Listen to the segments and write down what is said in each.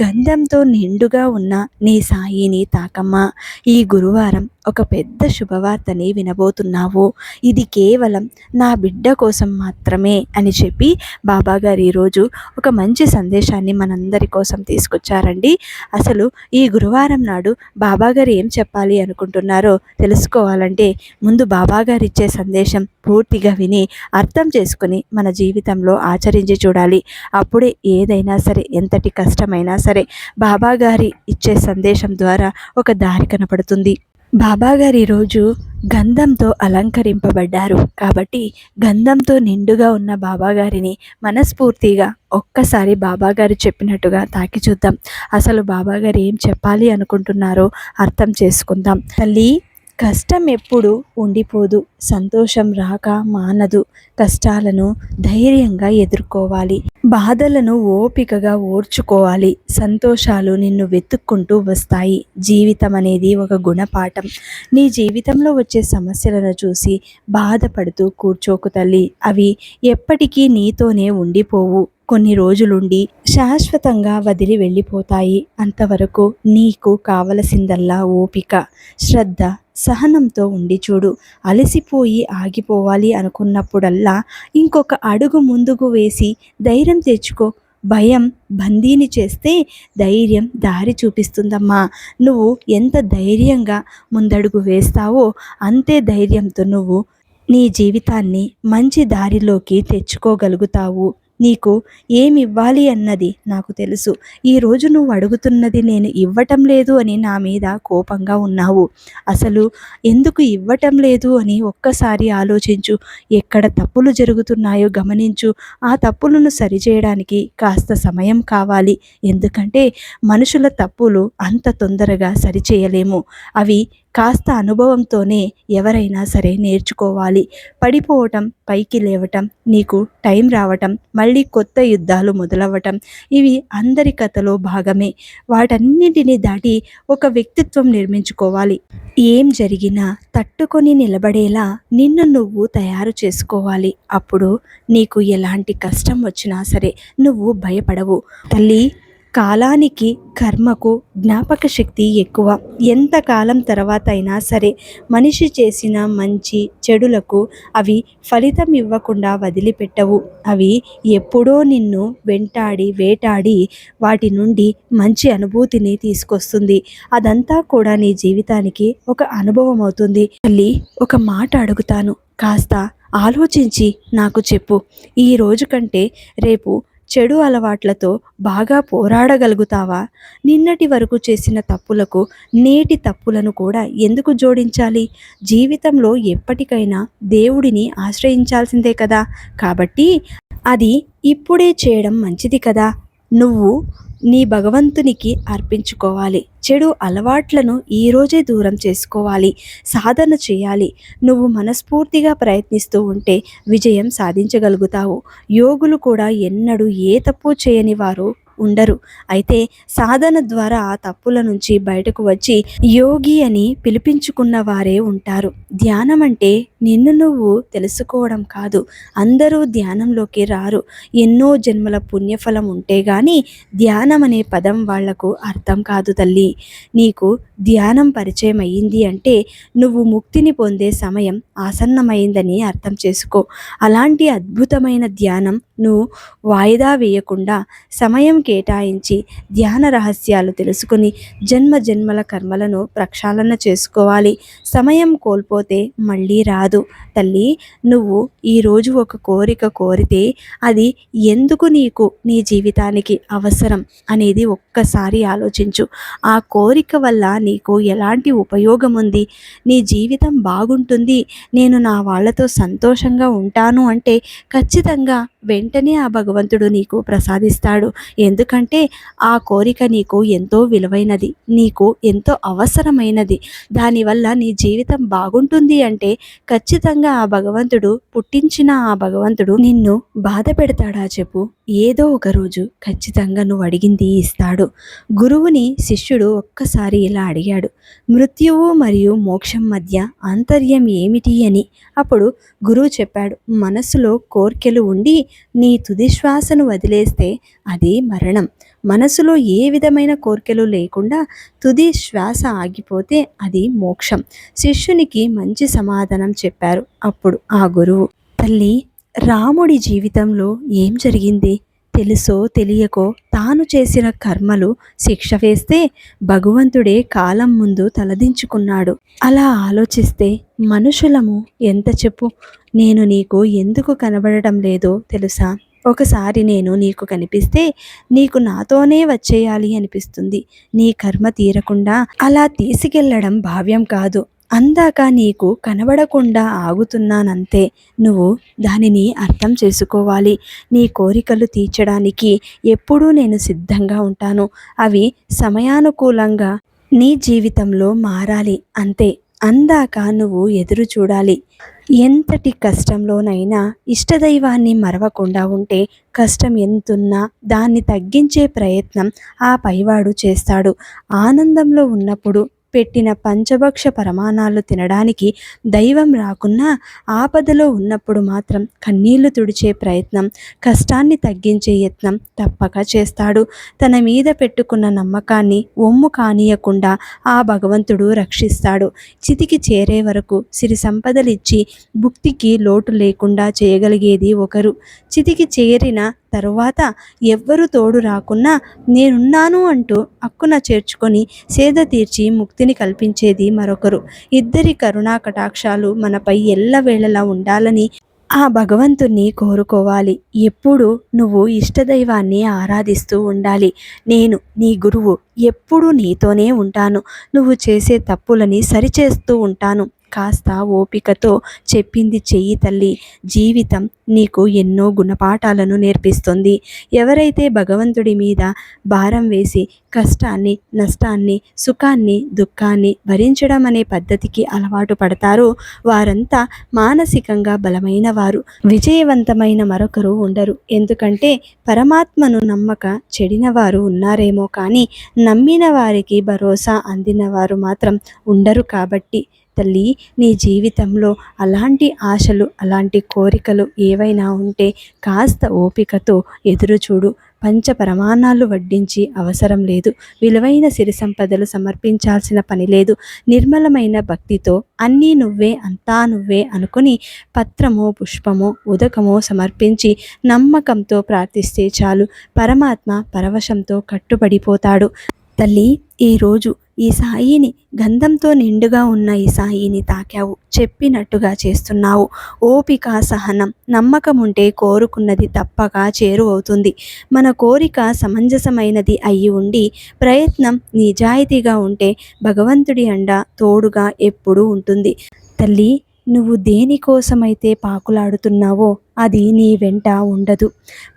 గంధంతో నిండుగా ఉన్న నీ సాయిని తాకమ్మ ఈ గురువారం ఒక పెద్ద శుభవార్తని వినబోతున్నావు. ఇది కేవలం నా బిడ్డ కోసం మాత్రమే అని చెప్పి బాబాగారు ఈరోజు ఒక మంచి సందేశాన్ని మనందరి కోసం తీసుకొచ్చారండి. అసలు ఈ గురువారం నాడు బాబాగారు ఏం చెప్పాలి అనుకుంటున్నారో తెలుసుకోవాలంటే ముందు బాబాగారు ఇచ్చే సందేశం పూర్తిగా విని అర్థం చేసుకుని మన జీవితంలో ఆచరించి చూడాలి. అప్పుడే ఏదైనా సరే ఎంతటి కష్టమైనా సరే బాబా గారి ఇచ్చే సందేశం ద్వారా ఒక దారి కనపడుతుంది. బాబాగారి రోజు ఈరోజు గంధంతో అలంకరింపబడ్డారు. కాబట్టి గంధంతో నిండుగా ఉన్న బాబాగారిని మనస్ఫూర్తిగా ఒక్కసారి బాబాగారు చెప్పినట్టుగా తాకి చూద్దాం. అసలు బాబాగారు ఏం చెప్పాలి అనుకుంటున్నారో అర్థం చేసుకుందాం. తల్లి కష్టం ఎప్పుడు ఉండిపోదు సంతోషం రాక మానదు. కష్టాలను ధైర్యంగా ఎదుర్కోవాలి. బాధలను ఓపికగా ఓర్చుకోవాలి. సంతోషాలు నిన్ను వెతుక్కుంటూ వస్తాయి. జీవితం అనేది ఒక గుణపాఠం. నీ జీవితంలో వచ్చే సమస్యలను చూసి బాధపడుతూ కూర్చోకు తల్లి. అవి ఎప్పటికీ నీతోనే ఉండిపోవు. కొన్ని రోజులుండి శాశ్వతంగా వదిలి వెళ్ళిపోతాయి. అంతవరకు నీకు కావలసిందల్లా ఓపిక శ్రద్ధ సహనంతో ఉండి చూడు అలసిపోయి ఆగిపోవాలి అనుకున్నప్పుడల్లా ఇంకొక అడుగు ముందుకు వేసి ధైర్యం తెచ్చుకో. భయం బందీని చేస్తే ధైర్యం దారి చూపిస్తుందమ్మా. నువ్వు ఎంత ధైర్యంగా ముందడుగు వేస్తావో అంతే ధైర్యంతో నువ్వు నీ జీవితాన్ని మంచి దారిలోకి తెచ్చుకోగలుగుతావు. నీకు ఏమి ఇవ్వాలి అన్నది నాకు తెలుసు. ఈరోజు నువ్వు అడుగుతున్నది నేను ఇవ్వటం లేదు అని నా మీద కోపంగా ఉన్నావు. అసలు ఎందుకు ఇవ్వటం లేదు అని ఒక్కసారి ఆలోచించు. ఎక్కడ తప్పులు జరుగుతున్నాయో గమనించు. ఆ తప్పులను సరిచేయడానికి కాస్త సమయం కావాలి. ఎందుకంటే మనుషుల తప్పులు అంత తొందరగా సరిచేయలేము. అవి కాస్త అనుభవంతోనే ఎవరైనా సరే నేర్చుకోవాలి. పడిపోవటం పైకి లేవటం నీకు టైం రావటం మళ్ళీ కొత్త యుద్ధాలు మొదలవ్వటం ఇవి అందరి కథలో భాగమే. వాటన్నిటిని దాటి ఒక వ్యక్తిత్వం నిర్మించుకోవాలి. ఏం జరిగినా తట్టుకొని నిలబడేలా నిన్ను నువ్వు తయారు చేసుకోవాలి. అప్పుడు నీకు ఎలాంటి కష్టం వచ్చినా సరే నువ్వు భయపడవు. తల్లి కాలానికి కర్మకు జ్ఞాపక శక్తి ఎక్కువ. ఎంతకాలం తర్వాత అయినా సరే మనిషి చేసిన మంచి చెడులకు అవి ఫలితం ఇవ్వకుండా వదిలిపెట్టవు. అవి ఎప్పుడో నిన్ను వెంటాడి వేటాడి వాటి నుండి మంచి అనుభూతిని తీసుకొస్తుంది. అదంతా కూడా నీ జీవితానికి ఒక అనుభవం అవుతుంది. మళ్ళీ ఒక మాట అడుగుతాను. కాస్త ఆలోచించి నాకు చెప్పు. ఈ రోజు కంటే రేపు చెడు అలవాట్లతో బాగా పోరాడగలుగుతావా? నిన్నటి వరకు చేసిన తప్పులకు నేటి తప్పులను కూడా ఎందుకు జోడించాలి? జీవితంలో ఎప్పటికైనా దేవుడిని ఆశ్రయించాల్సిందే కదా. కాబట్టి అది ఇప్పుడే చేయడం మంచిది కదా. నువ్వు నీ భగవంతునికి అర్పించుకోవాలి. చెడు అలవాట్లను ఈరోజే దూరం చేసుకోవాలి. సాధన చేయాలి. నువ్వు మనస్ఫూర్తిగా ప్రయత్నిస్తూ ఉంటే విజయం సాధించగలుగుతావు. యోగులు కూడా ఎన్నడూ ఏ తప్పు చేయని వారు ఉండరు. అయితే సాధన ద్వారా ఆ తప్పుల నుంచి బయటకు వచ్చి యోగి అని పిలిపించుకున్న వారే ఉంటారు. ధ్యానం అంటే నిన్ను నువ్వు తెలుసుకోవడం కాదు. అందరూ ధ్యానంలోకి రారు. ఎన్నో జన్మల పుణ్యఫలం ఉంటే గాని ధ్యానం అనే పదం వాళ్ళకు అర్థం కాదు తల్లి. నీకు ధ్యానం పరిచయం అయ్యింది అంటే నువ్వు ముక్తిని పొందే సమయం ఆసన్నమైందని అర్థం చేసుకో. అలాంటి అద్భుతమైన ధ్యానం నువ్వు వాయిదా వేయకుండా సమయం కేటాయించి ధ్యాన రహస్యాలు తెలుసుకుని జన్మ జన్మల కర్మలను ప్రక్షాళన చేసుకోవాలి. సమయం కోల్పోతే మళ్ళీ రాదు. తల్లి నువ్వు ఈరోజు ఒక కోరిక కోరితే అది ఎందుకు నీకు నీ జీవితానికి అవసరం అనేది ఒక్కసారి ఆలోచించు. ఆ కోరిక వల్ల నీకు ఎలాంటి ఉపయోగం ఉంది? నీ జీవితం బాగుంటుంది నేను నా వాళ్ళతో సంతోషంగా ఉంటాను అంటే ఖచ్చితంగా వెంటనే ఆ భగవంతుడు నీకు ప్రసాదిస్తాడు. ఎందుకంటే ఆ కోరిక నీకు ఎంతో విలువైనది నీకు ఎంతో అవసరమైనది. దానివల్ల నీ జీవితం బాగుంటుంది అంటే ఖచ్చితంగా ఆ భగవంతుడు పుట్టించిన ఆ భగవంతుడు నిన్ను బాధ పెడతాడా చెప్పు. ఏదో ఒక రోజు ఖచ్చితంగా నువ్వు అడిగింది ఇస్తాడు. గురువుని శిష్యుడు ఒక్కసారి ఇలా అడిగాడు. మృత్యువు మరియు మోక్షం మధ్య ఆంతర్యం ఏమిటి అని అప్పుడు గురువు చెప్పాడు. మనసులో కోర్కెలు ఉండి నీ తుది శ్వాసను వదిలేస్తే అది మరణం. మనసులో ఏ విధమైన కోరికలు లేకుండా తుది శ్వాస ఆగిపోతే అది మోక్షం. శిష్యునికి మంచి సమాధానం చెప్పారు అప్పుడు ఆ గురువు. తల్లి రాముడి జీవితంలో ఏం జరిగింది? తెలుసో తెలియకో తాను చేసిన కర్మలు శిక్ష వేస్తే భగవంతుడే కాలం ముందు తలదించుకున్నాడు. అలా ఆలోచిస్తే మనుషులము ఎంత చెప్పు? నేను నీకు ఎందుకు కనబడటం లేదో తెలుసా? ఒకసారి నేను నీకు కనిపిస్తే నీకు నాతోనే వచ్చేయాలి అనిపిస్తుంది. నీ కర్మ తీరకుండా అలా తీసుకెళ్ళడం భావ్యం కాదు. అందాక నీకు కనబడకుండా ఆగుతున్నానంతే. నువ్వు దానిని అర్థం చేసుకోవాలి. నీ కోరికలు తీర్చడానికి ఎప్పుడూ నేను సిద్ధంగా ఉంటాను. అవి సమయానుకూలంగా నీ జీవితంలో మారాలి అంతే. అందాక నువ్వు ఎదురు చూడాలి. ఎంతటి కష్టంలోనైనా ఇష్టదైవాన్ని మరవకుండా ఉంటే కష్టం ఎంతున్నా దాన్ని తగ్గించే ప్రయత్నం ఆ పైవాడు చేస్తాడు. ఆనందంలో ఉన్నప్పుడు పెట్టిన పంచభక్ష పరమాణాలు తినడానికి దైవం రాకున్నా ఆపదలో ఉన్నప్పుడు మాత్రం కన్నీళ్ళు తుడిచే ప్రయత్నం కష్టాన్ని తగ్గించే యత్నం తప్పక చేస్తాడు. తన మీద పెట్టుకున్న నమ్మకాన్ని ఒమ్ము కానియకుండా ఆ భగవంతుడు రక్షిస్తాడు. చితికి చేరే వరకు సిరి సంపదలిచ్చి భుక్తికి లోటు లేకుండా చేయగలిగేది ఒకరు. చితికి చేరిన తరువాత ఎవ్వరు తోడు రాకున్నా నేనున్నాను అంటూ అక్కున చేర్చుకొని సేద తీర్చి ముక్తిని కల్పించేది మరొకరు. ఇద్దరి కరుణా కటాక్షాలు మనపై ఎల్లవేళలా ఉండాలని ఆ భగవంతుణ్ణి కోరుకోవాలి. ఎప్పుడు నువ్వు ఇష్టదైవాన్ని ఆరాధిస్తూ ఉండాలి. నేను నీ గురువు ఎప్పుడు నీతోనే ఉంటాను. నువ్వు చేసే తప్పులని సరిచేస్తూ ఉంటాను. కాస్త ఓపికతో చెప్పింది చెయ్యి తల్లి. జీవితం నీకు ఎన్నో గుణపాఠాలను నేర్పిస్తుంది. ఎవరైతే భగవంతుడి మీద భారం వేసి కష్టాన్ని నష్టాన్ని సుఖాన్ని దుఃఖాన్ని భరించడం అనే పద్ధతికి అలవాటు పడతారో వారంతా మానసికంగా బలమైన వారు. విజయవంతమైన మరొకరు ఉండరు. ఎందుకంటే పరమాత్మను నమ్మక చెడిన వారు ఉన్నారేమో కానీ నమ్మిన వారికి భరోసా అందిన వారు మాత్రం ఉండరు కాబట్టి తల్లి నీ జీవితంలో అలాంటి ఆశలు అలాంటి కోరికలు ఏవైనా ఉంటే కాస్త ఓపికతో ఎదురుచూడు పంచ ప్రమాణాలు వడ్డించి అవసరం లేదు. విలువైన సిరి సంపదలు సమర్పించాల్సిన పని లేదు. నిర్మలమైన భక్తితో అన్నీ నువ్వే అంతా నువ్వే అనుకుని పత్రమో పుష్పమో ఉదకమో సమర్పించి నమ్మకంతో ప్రార్థిస్తే చాలు. పరమాత్మ పరవశంతో కట్టుబడిపోతాడు. తల్లి ఈరోజు ఈ సాయిని గంధంతో నిండుగా ఉన్న ఈ సాయిని తాకావు చెప్పినట్టుగా చేస్తున్నావు. ఓపిక సహనం నమ్మకం ఉంటే కోరుకున్నది తప్పక చేరువవుతుంది. మన కోరిక సమంజసమైనది అయి ఉండి ప్రయత్నం నిజాయితీగా ఉంటే భగవంతుడి అండ తోడుగా ఎప్పుడూ ఉంటుంది. తల్లి నువ్వు దేనికోసమైతే పాకులాడుతున్నావో అది నీ వెంట ఉండదు.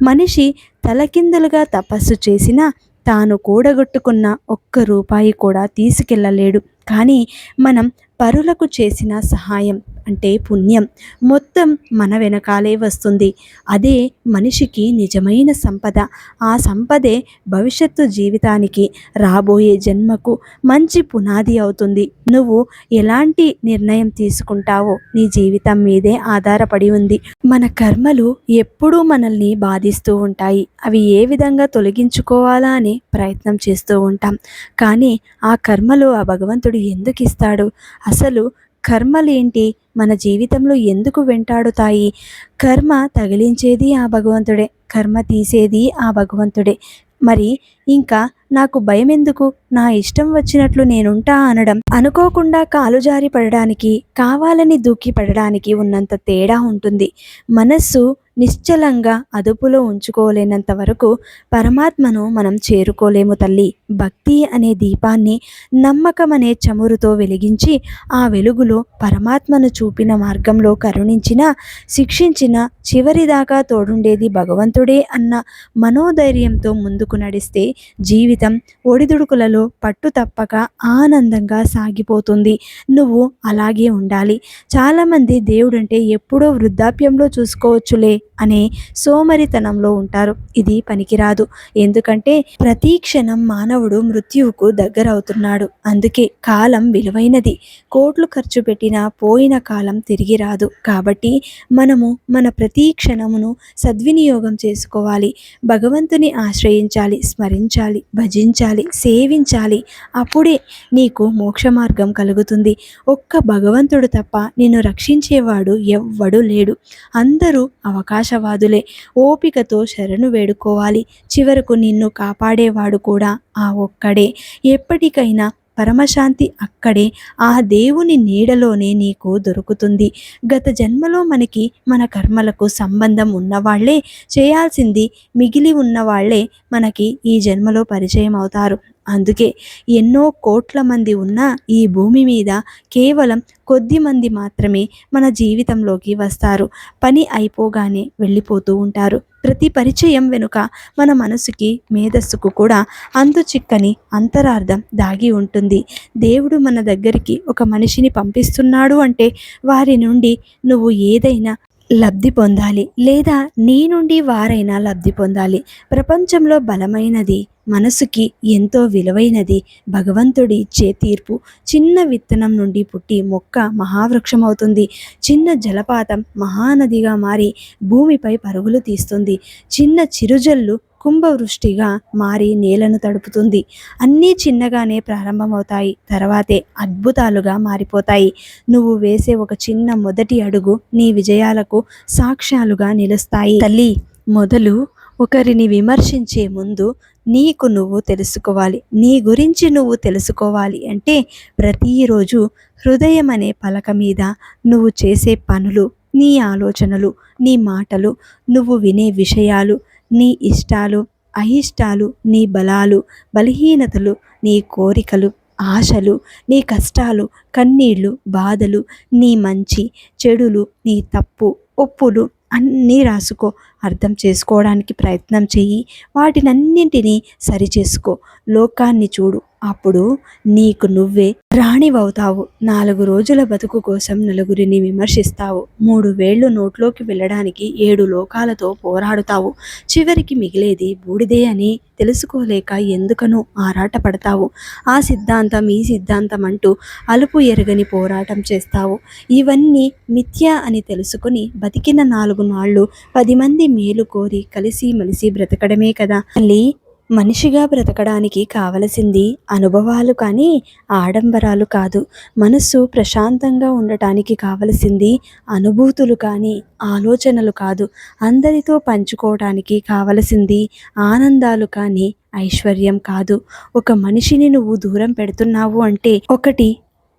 మనిషి తలకిందులుగా తపస్సు చేసినా తాను కూడగొట్టుకున్న ఒక్క రూపాయి కూడా తీసుకెళ్ళలేడు కానీ మనం పరులకు చేసిన సహాయం అంటే పుణ్యం. మొత్తం మన వెనకాలే వస్తుంది. అదే మనిషికి నిజమైన సంపద. ఆ సంపదే భవిష్యత్తు జీవితానికి రాబోయే జన్మకు మంచి పునాది అవుతుంది. నువ్వు ఎలాంటి నిర్ణయం తీసుకుంటావో నీ జీవితం మీదే ఆధారపడి ఉంది. మన కర్మలు ఎప్పుడూ మనల్ని బాధిస్తూ ఉంటాయి. అవి ఏ విధంగా తొలగించుకోవాలా అని ప్రయత్నం చేస్తూ ఉంటాం. కానీ ఆ కర్మలు ఆ భగవంతుడు ఎందుకు ఇస్తాడు అసలు కర్మలేంటి? మన జీవితంలో ఎందుకు వెంటాడుతాయి? కర్మ తగిలించేది ఆ భగవంతుడే కర్మ తీసేది ఆ భగవంతుడే. మరి ఇంకా నాకు భయం ఎందుకు నా ఇష్టం వచ్చినట్లు నేనుంటా అనడం అనుకోకుండా కాలు జారి పడడానికి కావాలని దూకి పడడానికి ఉన్నంత తేడా ఉంటుంది. మనస్సు నిశ్చలంగా అదుపులో ఉంచుకోలేనంత వరకు పరమాత్మను మనం చేరుకోలేము తల్లి. భక్తి అనే దీపాన్ని నమ్మకం అనే చమురుతో వెలిగించి ఆ వెలుగులో పరమాత్మను చూపిన మార్గంలో కరుణించిన శిక్షించిన చివరిదాకా తోడుండేది భగవంతుడే అన్న మనోధైర్యంతో ముందుకు నడిస్తే జీవితం ఒడిదుడుకులలో పట్టు తప్పక ఆనందంగా సాగిపోతుంది. నువ్వు అలాగే ఉండాలి. చాలామంది దేవుడంటే ఎప్పుడో వృద్ధాప్యంలో చూసుకోవచ్చులే అనే సోమరితనంలో ఉంటారు. ఇది పనికిరాదు. ఎందుకంటే ప్రతి క్షణం మానవుడు మృత్యువుకు దగ్గరవుతున్నాడు. అందుకే కాలం విలువైనది. కోట్లు ఖర్చు పెట్టినా పోయిన కాలం తిరిగి రాదు. కాబట్టి మనము మన ప్రతి క్షణమును సద్వినియోగం చేసుకోవాలి. భగవంతుని ఆశ్రయించాలి స్మరించాలి భజించాలి సేవించాలి. అప్పుడే నీకు మోక్ష మార్గం కలుగుతుంది. ఒక్క భగవంతుడు తప్ప నిన్ను రక్షించేవాడు ఎవ్వడు లేడు. అందరూ అవకాశవాదులే. ఓపికతో శరణు వేడుకోవాలి. చివరకు నిన్ను కాపాడేవాడు కూడా ఆ ఆ ఒక్కడే. ఎప్పటికైనా పరమశాంతి అక్కడే. ఆ దేవుని నీడలోనే నీకు దొరుకుతుంది. గత జన్మలో మనకి మన కర్మలకు సంబంధం ఉన్నవాళ్ళే చేయాల్సింది మిగిలి ఉన్నవాళ్ళే మనకి ఈ జన్మలో పరిచయం అవుతారు. అందుకే ఎన్నో కోట్ల మంది ఉన్న ఈ భూమి మీద కేవలం కొద్ది మంది మాత్రమే మన జీవితంలోకి వస్తారు. పని అయిపోగానే వెళ్ళిపోతూ ఉంటారు. ప్రతి పరిచయం వెనుక మన మనసుకి మేధస్సుకు కూడా అంతు చిక్కని అంతరార్థం దాగి ఉంటుంది. దేవుడు మన దగ్గరికి ఒక మనిషిని పంపిస్తున్నాడు అంటే వారి నుండి నువ్వు ఏదైనా లబ్ధి పొందాలి లేదా నీ నుండి వారైనా లబ్ధి పొందాలి. ప్రపంచంలో బలమైనది మనసుకి ఎంతో విలువైనది. భగవంతుడి ఇచ్చే తీర్పు చిన్న విత్తనం నుండి పుట్టి మొక్క మహావృక్షమవుతుంది. చిన్న జలపాతం మహానదిగా మారి భూమిపై పరుగులు తీస్తుంది. చిన్న చిరుజల్లు కుంభవృష్టిగా మారి నేలను తడుపుతుంది. అన్నీ చిన్నగానే ప్రారంభమవుతాయి. తర్వాతే అద్భుతాలుగా మారిపోతాయి. నువ్వు వేసే ఒక చిన్న మొదటి అడుగు నీ విజయాలకు సాక్ష్యాలుగా నిలుస్తాయి. తల్లి మొదలు ఒకరిని విమర్శించే ముందు నీకు నువ్వు తెలుసుకోవాలి. నీ గురించి నువ్వు తెలుసుకోవాలి అంటే ప్రతిరోజు హృదయం అనే పలక మీద నువ్వు చేసే పనులు నీ ఆలోచనలు నీ మాటలు నువ్వు వినే విషయాలు నీ ఇష్టాలు అయిష్టాలు నీ బలాలు బలహీనతలు నీ కోరికలు ఆశలు నీ కష్టాలు కన్నీళ్ళు బాధలు నీ మంచి చెడులు నీ తప్పు ఒప్పులు అన్నీ రాసుకో. అర్థం చేసుకోవడానికి ప్రయత్నం చెయ్యి. వాటినన్నింటినీ సరిచేసుకో. లోకాన్ని చూడు. అప్పుడు నీకు నువ్వే రాణివవుతావు. నాలుగు రోజుల బతుకు కోసం నలుగురిని విమర్శిస్తావు. మూడు వేళ్ళు నోట్లోకి వెళ్ళడానికి ఏడు లోకాలతో పోరాడుతావు. చివరికి మిగిలేది బూడిదే అని తెలుసుకోలేక ఎందుకనో ఆరాటపడతావు. ఆ సిద్ధాంతం ఈ సిద్ధాంతం అంటూ అలుపు ఎరగని పోరాటం చేస్తావు. ఇవన్నీ మిథ్య అని తెలుసుకుని బతికిన నాలుగు నాళ్ళు పది మంది మేలు కోరి కలిసి మలిసి బ్రతకడమే కదా. మళ్ళీ మనిషిగా బ్రతకడానికి కావలసింది అనుభవాలు కానీ ఆడంబరాలు కాదు. మనస్సు ప్రశాంతంగా ఉండటానికి కావలసింది అనుభూతులు కానీ ఆలోచనలు కాదు. అందరితో పంచుకోవడానికి కావలసింది ఆనందాలు కానీ ఐశ్వర్యం కాదు. ఒక మనిషిని నువ్వు దూరం పెడుతున్నావు అంటే ఒకటి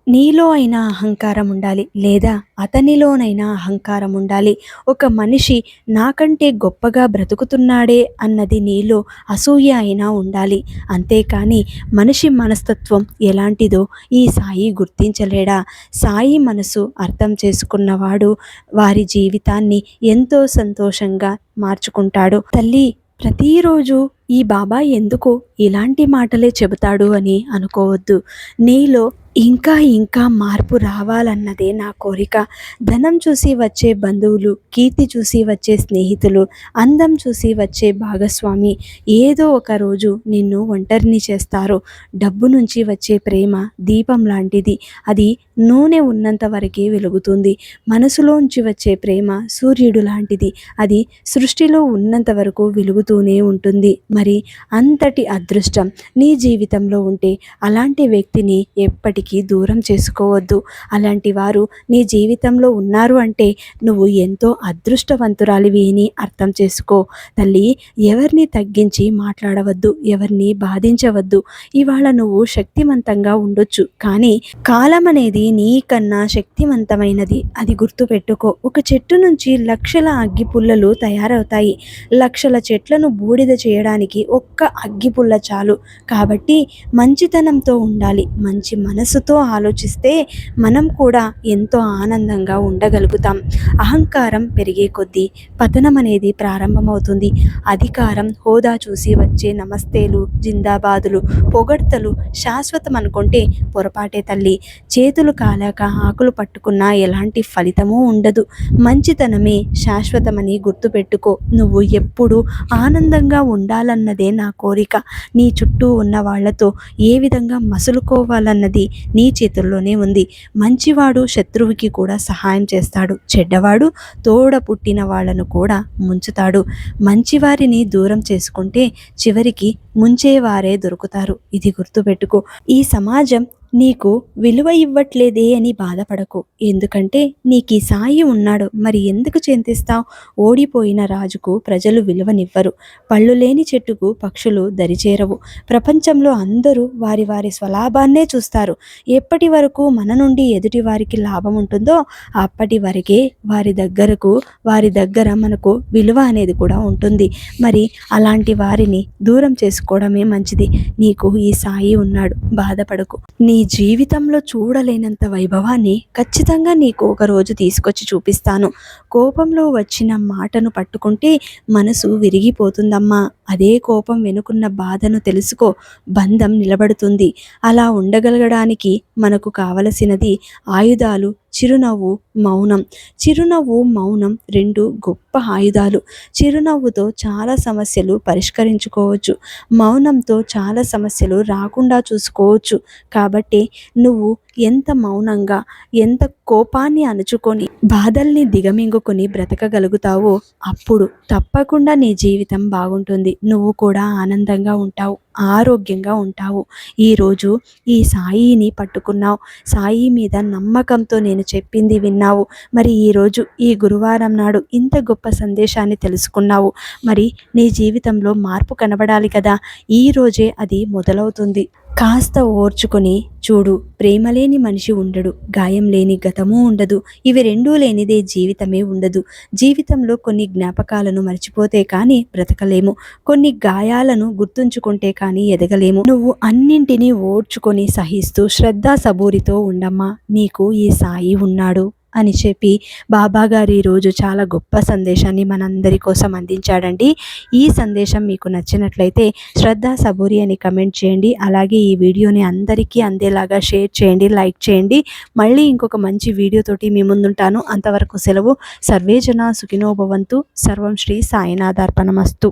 నీలో అయినా అహంకారం ఉండాలి లేదా అతనిలోనైనా అహంకారం ఉండాలి. ఒక మనిషి నాకంటే గొప్పగా బ్రతుకుతున్నాడే అన్నది నీలో అసూయ అయినా ఉండాలి. అంతేకాని మనిషి మనస్తత్వం ఎలాంటిదో ఈ సాయి గుర్తించలేడా? సాయి మనసు అర్థం చేసుకున్నవాడు వారి జీవితాన్ని ఎంతో సంతోషంగా మార్చుకుంటాడు. తల్లి ప్రతిరోజు ఈ బాబా ఎందుకు ఇలాంటి మాటలే చెబుతాడు అని అనుకోవద్దు. నీలో ఇంకా ఇంకా మార్పు రావాలన్నదే నా కోరిక. ధనం చూసి వచ్చే బంధువులు కీర్తి చూసి వచ్చే స్నేహితులు అందం చూసి వచ్చే భాగస్వామి ఏదో ఒక రోజు నిన్ను ఒంటరిని చేస్తారు. డబ్బు నుంచి వచ్చే ప్రేమ దీపం లాంటిది. అది నూనె ఉన్నంత వరకే వెలుగుతుంది. మనసులోంచి వచ్చే ప్రేమ సూర్యుడు లాంటిది. అది సృష్టిలో ఉన్నంత వరకు వెలుగుతూనే ఉంటుంది. మరి అంతటి అదృష్టం నీ జీవితంలో ఉంటే అలాంటి వ్యక్తిని ఎప్పటికీ వారికి దూరం చేసుకోవద్దు. అలాంటి వారు నీ జీవితంలో ఉన్నారు అంటే నువ్వు ఎంతో అదృష్టవంతురాలివి అని అర్థం చేసుకో. తల్లి ఎవరిని తగ్గించి మాట్లాడవద్దు ఎవరిని బాధించవద్దు. ఇవాళ నువ్వు శక్తివంతంగా ఉండొచ్చు కానీ కాలం అనేది నీకన్నా శక్తివంతమైనది. అది గుర్తుపెట్టుకో. ఒక చెట్టు నుంచి లక్షల అగ్గి పుల్లలు తయారవుతాయి. లక్షల చెట్లను బూడిద చేయడానికి ఒక్క అగ్గి పుల్ల చాలు. కాబట్టి మంచితనంతో ఉండాలి. మంచి మనసు మనసుతో ఆలోచిస్తే మనం కూడా ఎంతో ఆనందంగా ఉండగలుగుతాం. అహంకారం పెరిగే కొద్దీ పతనం అనేది ప్రారంభమవుతుంది. అధికారం హోదా చూసి వచ్చే నమస్తేలు జిందాబాదులు పొగడ్తలు శాశ్వతం అనుకుంటే పొరపాటే తల్లి. చేతులు కాలాక ఆకులు పట్టుకున్నా ఎలాంటి ఫలితమూ ఉండదు. మంచితనమే శాశ్వతమని గుర్తుపెట్టుకో. నువ్వు ఎప్పుడు ఆనందంగా ఉండాలన్నదే నా కోరిక. నీ చుట్టూ ఉన్న వాళ్ళతో ఏ విధంగా మసులుకోవాలన్నది నీ చేతుల్లోనే ఉంది. మంచివాడు శత్రువుకి కూడా సహాయం చేస్తాడు. చెడ్డవాడు తోడ పుట్టిన వాళ్ళను కూడా ముంచుతాడు. మంచివారిని దూరం చేసుకుంటే చివరికి ముంచేవారే దొరుకుతారు. ఇది గుర్తుపెట్టుకో. ఈ సమాజం నీకు విలువ ఇవ్వట్లేదే అని బాధపడకు. ఎందుకంటే నీకు ఈ సాయి ఉన్నాడు. మరి ఎందుకు చింతిస్తావు? ఓడిపోయిన రాజుకు ప్రజలు విలువనివ్వరు. పళ్ళు లేని చెట్టుకు పక్షులు దరిచేరవు. ప్రపంచంలో అందరూ వారి వారి స్వలాభాన్నే చూస్తారు. ఎప్పటి వరకు మన నుండి ఎదుటి వారికి లాభం ఉంటుందో అప్పటి వరకే వారి దగ్గరకు వారి దగ్గర మనకు విలువ అనేది కూడా ఉంటుంది. మరి అలాంటి వారిని దూరం చేసుకోవడమే మంచిది. నీకు ఈ సాయి ఉన్నాడు. బాధపడకు. నీ జీవితంలో చూడలేనంత వైభవాన్ని ఖచ్చితంగా నీకు ఒక రోజు తీసుకొచ్చి చూపిస్తాను. కోపంలో వచ్చిన మాటను పట్టుకుంటే మనసు విరిగిపోతుందమ్మా. అదే కోపం వెనుకున్న బాధను తెలుసుకో. బంధం నిలబడుతుంది. అలా ఉండగలగడానికి మనకు కావలసినది ఆయుధాలు చిరునవ్వు మౌనం. చిరునవ్వు మౌనం రెండు గొప్ప ఆయుధాలు. చిరునవ్వుతో చాలా సమస్యలు పరిష్కరించుకోవచ్చు. మౌనంతో చాలా సమస్యలు రాకుండా చూసుకోవచ్చు. కాబట్టి నువ్వు ఎంత మౌనంగా ఎంత కోపాన్ని అణుచుకొని బాధల్ని దిగమింగుకొని బ్రతకగలుగుతావో అప్పుడు తప్పకుండా నీ జీవితం బాగుంటుంది. నువ్వు కూడా ఆనందంగా ఉంటావు ఆరోగ్యంగా ఉంటావు. ఈరోజు ఈ సాయిని పట్టుకున్నావు. సాయి మీద నమ్మకంతో నేను చెప్పింది విన్నావు. మరి ఈరోజు ఈ గురువారం నాడు ఇంత గొప్ప సందేశాన్ని తెలుసుకున్నావు. మరి నీ జీవితంలో మార్పు కనబడాలి కదా. ఈ రోజే అది మొదలవుతుంది. కాస్త ఓర్చుకొని చూడు ప్రేమ లేని మనిషి ఉండడు గాయం లేని గతము ఉండదు. ఇవి రెండూ లేనిదే జీవితమే ఉండదు. జీవితంలో కొన్ని జ్ఞాపకాలను మర్చిపోతే కానీ బ్రతకలేము. కొన్ని గాయాలను గుర్తుంచుకుంటే కానీ ఎదగలేము. నువ్వు అన్నింటినీ ఓర్చుకొని సహిస్తూ శ్రద్ధ సబూరితో ఉండమ్మా. నీకు ఈ సాయి ఉన్నాడు. అని చెప్పి బాబాగారు ఈరోజు చాలా గొప్ప సందేశాన్ని మనందరి కోసం అందించాడండి. ఈ సందేశం మీకు నచ్చినట్లయితే శ్రద్ధ సబూరి అని కమెంట్ చేయండి. అలాగే ఈ వీడియోని అందరికీ అందేలాగా షేర్ చేయండి లైక్ చేయండి. మళ్ళీ ఇంకొక మంచి వీడియోతోటి మీ ముందుంటాను. అంతవరకు సెలవు. సర్వేజన సుఖినోభవంతు సర్వం శ్రీ సాయినాథార్పణమస్తు.